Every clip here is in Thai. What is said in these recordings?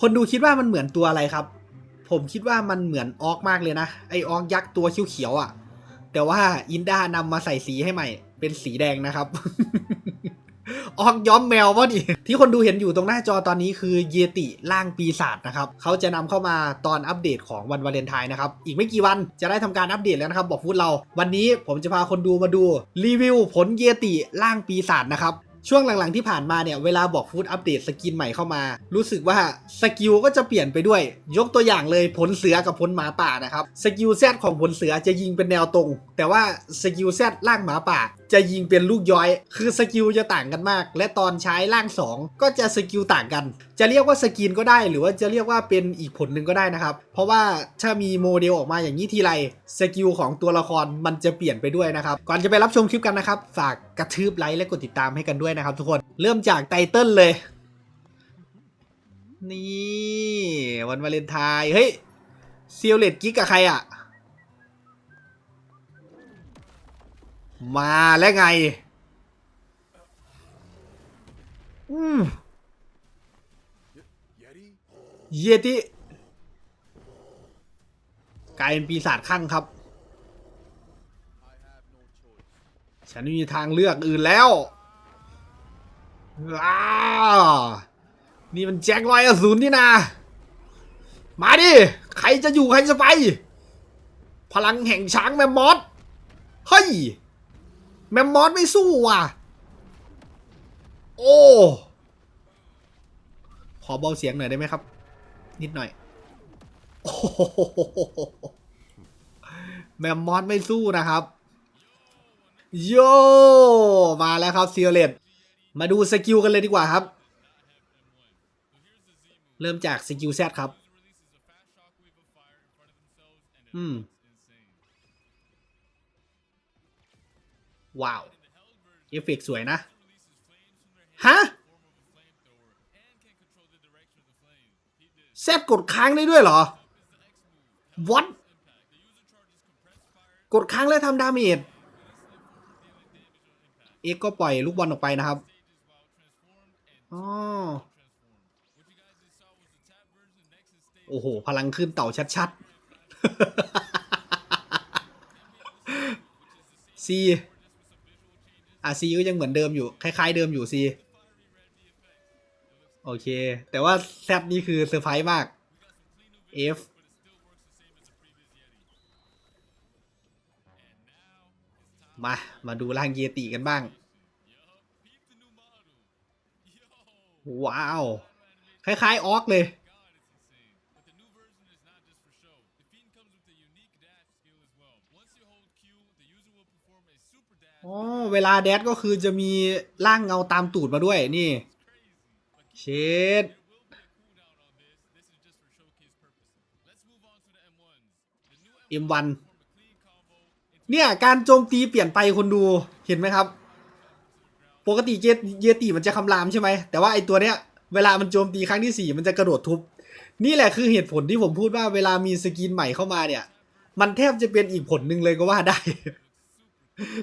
คนดูคิดว่ามันเหมือนตัวอะไรครับ ผมคิดว่ามันเหมือนออกมากเลยนะไอออกยักษ์ตัวเขียวๆอะ่ะ แต่ว่าอินดานำมาใส่สีให้ใหม่ เป็นสีแดงนะครับ ออกย้อมแมววะดิที่คนดูเห็นอยู่ตรงหน้าจอตอนนี้คือเยติร่างปีศาจนะครับเขาจะนำเข้ามาตอนอัปเดตของวันวาเลนไทน์นะครับ อีกไม่กี่วันจะได้ทำการอัปเดตแล้วนะครับ บอกพูดเรา วันนี้ผมจะพาคนดูมาดูรีวิวผลเยติร่างปีศาจนะครับ ช่วงหลังๆที่ผ่านมาเนี่ยเวลาบอกฟูดอัปเดตสกินใหม่เข้ามา รู้สึกว่าสกิลก็จะเปลี่ยนไปด้วย ยกตัวอย่างเลยผลเสือกับผลหมาป่านะครับสกิลแซดของผลเสือจะยิงเป็นแนวตรง แต่ว่าสกิลแซดล่างหมาป่า จะยิงเป็นลูกย้อย คือสกิลจะต่างกันมาก และตอนใช้ล่าง 2 ก็จะสกิลต่างกันจะเรียกว่าสกินก็ได้ หรือว่าจะเรียกว่าเป็นอีกผลหนึ่งก็ได้นะครับ เพราะว่าถ้ามีโมเดลออกมาอย่างนี้ทีไรสกิลของตัวละครมันจะเปลี่ยนไปด้วยนะครับ ก่อนจะไปรับชมคลิปกันนะครับ ฝากกระทืบไลค์และกดติดตามให้กันด้วยนะครับ ทุกคนเริ่มจากไตเติ้ลเลย นี่วันวาเลนไทน์เฮ้ยซีลเลตกิ๊กกับใครอะมาแล้วไง อืม เยติกลายเป็นปีศาจข้างครับ ฉันไม่มีทางเลือกอื่นแล้วอ้านี่มันแจ็คร้อยอสูรนี่นามาดิ ใครจะอยู่ใครจะไป พลังแห่งช้างแมมมอส เฮ้ย แมมมอสไม่สู้ว่ะ โอ้ ขอเบาเสียงหน่อยได้ไหมครับ นิดหน่อย โอ้โหแมมมอสไม่สู้นะครับ โย มาแล้วครับซีเลตมาดูสกิลกันเลยดีกว่าครับ เริ่มจากสกิลแซดครับ อืม ว้าว เอฟเฟกสวยนะ ฮะ แซดกดค้างได้ด้วยเหรอ what กดค้างแล้วทำดาเมจเอ็กก็ปล่อยลูกบอลออกไปนะครับอ๋อโอ้โห พลังขึ้นเต่าชัดๆซีอะซีก็ยังเหมือนเดิมอยู่ คล้าย ๆ เดิมอยู่ซี โอเค แต่ว่าแซดนี่คือเซอร์ไพรส์มาก F มา มาดูร่างเยติกันบ้าง ว้าว คล้ายๆ ออกเลย อ๋อ เวลาแดดก็คือจะมีร่างเงาตามตูดมาด้วยนี่ เชด M1 เนี่ยการโจมตีเปลี่ยนไปคนดูเห็นไหมครับ ปกติเยเยติมันจะคำรามใช่ไหมแต่ว่าไอตัวเนี้ยเวลามันโจมตีครั้งที่สี่มันจะกระโดดทุบ นี่แหละคือเหตุผลที่ผมพูดว่าเวลามีสกินใหม่เข้ามาเนี่ย มันแทบจะเป็นอีกผลหนึ่งเลยก็ว่าได้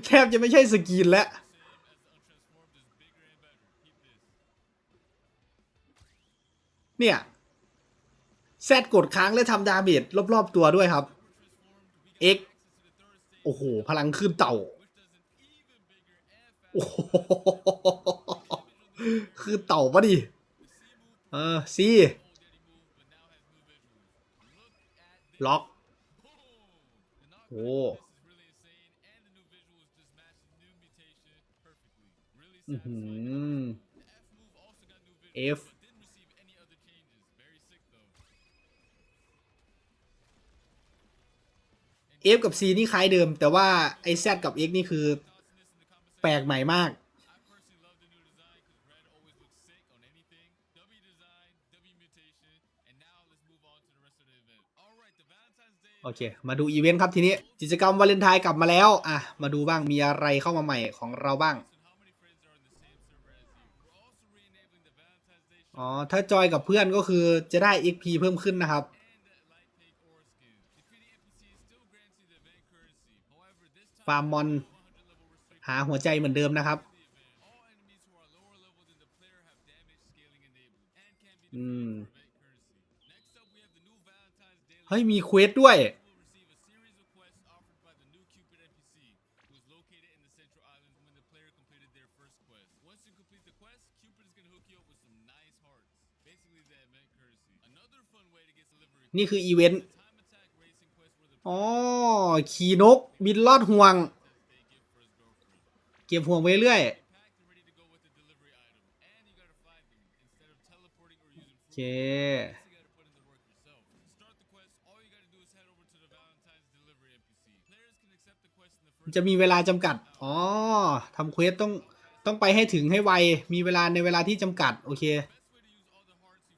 แทบจะไม่ใช่สกินแล้ว เนี่ยแซดกดค้างและทำดาเมจรอบๆตัวด้วยครับ X โอ้โห พลังขึ้นเต่า โอ้โหคือเต่าปะดิ เออซีล็อกโอ้อือหื F กับ C นี่คล้ายเดิม แต่ว่าไอ้ Z กับ X นี่คือแปลกใหม่มาก โอเค มาดูอีเวนต์ครับทีนี้ กิจกรรมวาเลนไทน์กลับมาแล้ว อะ มาดูบ้างมีอะไรเข้ามาใหม่ของเราบ้าง อ๋อ ถ้าจอยกับเพื่อนก็คือจะได้ XP เพิ่มขึ้นนะครับ ฟาร์มมอน หาหัวใจเหมือนเดิมนะครับ อืม เฮ้ย มีเควสด้วย นี่คืออีเวนต์ อ๋อขี่นก บินลอดห่วง เก็บห่วงไปเรื่อยโอเคจะมีเวลาจำกัด อ๋อทำเควสต้องต้องไปให้ถึงให้ไว มีเวลาในเวลาที่จำกัด โอเค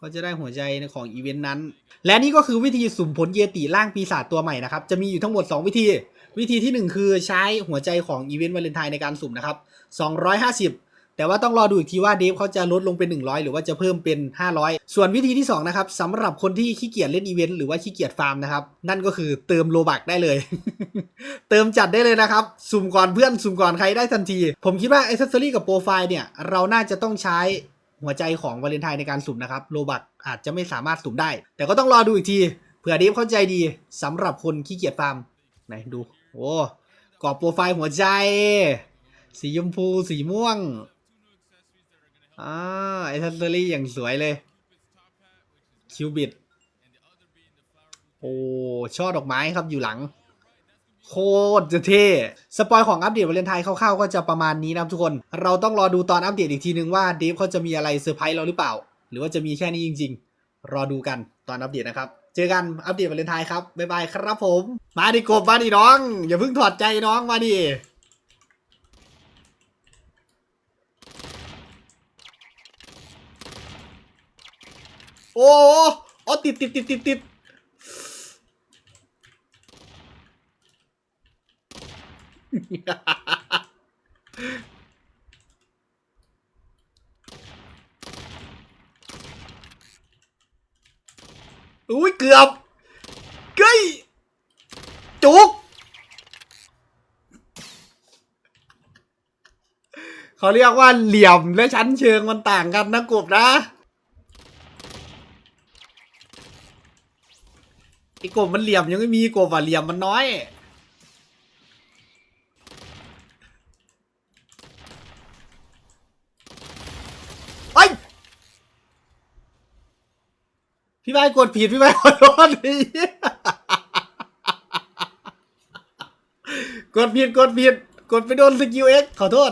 ก็จะได้หัวใจในของอีเวนต์นั้น และนี่ก็คือวิธีสุ่มผลเยติร่างปีศาจตัวใหม่นะครับ จะมีอยู่ทั้งหมด 2 วิธี วิธีที่ 1 คือใช้หัวใจของอีเวนต์วาเลนไทน์ในการสุ่มนะครับ 250 แต่ว่าต้องรอดูอีกทีว่าเดฟเขาจะลดลงเป็น 100 หรือว่าจะเพิ่มเป็น 500 ส่วนวิธีที่ 2 นะครับสำหรับคนที่ขี้เกียจเล่นอีเวนต์หรือว่าขี้เกียจฟาร์มนะครับ นั่นก็คือเติมโลบักได้เลย เติมจัดได้เลยนะครับ สุ่มก่อนเพื่อน สุ่มก่อนใครได้ทันที ผมคิดว่าไอ c ซ s ซอรี่กับโปรไฟล์เนี่ย เราน่าจะต้องใช้ หัวใจของวาเลนไทน์ในการสุ่มนะครับโลบักอาจจะไม่สามารถสุ่มได้ แต่ก็ต้องรอดูอีกทีเผื่อเดฟเข้าใจดีสำหรับคนขี้เกียจฟาร์มไหนดู โอ้กรอบโปรไฟล์หัวใจ สีชมพูสีม่วงอ่าไอ c ซ s ซอรี่อย่างสวยเลยคิวบิดโอ้ช่อดอกไม้ครับอยู่หลัง โคตรจะเท่ สปอยของอัปเดตวาเลนไทน์คร่าวๆก็จะประมาณนี้นะทุกคน เราต้องรอดูตอนอัปเดตอีกทีนึงว่าเดฟเขาจะมีอะไรเซอร์ไพรส์เราหรือเปล่า หรือว่าจะมีแค่นี้จริง ๆ รอดูกันตอนอัปเดตนะครับ เจอกันอัปเดตวาเลนไทน์ครับ บ๊ายบายครับผม มาดิกบมาดิน้อง อย่าเพิ่งถอดใจน้องมาดิโอ้โอ๋อติดติดติดติดติด อุ้ยเกือบเก้ยจุกเขาเรียกว่าเหลี่ยมและชั้นเชิงมันต่างกันนะกบนะไอ้กบมันเหลี่ยมยังไม่มีกบอะเหลี่ยมมันน้อย เอ้ย พี่ใบกดผิดพี่ใบขอโทษดิกดผิดกดผิด กดไปโดนสกิลเอ็กขอโทษ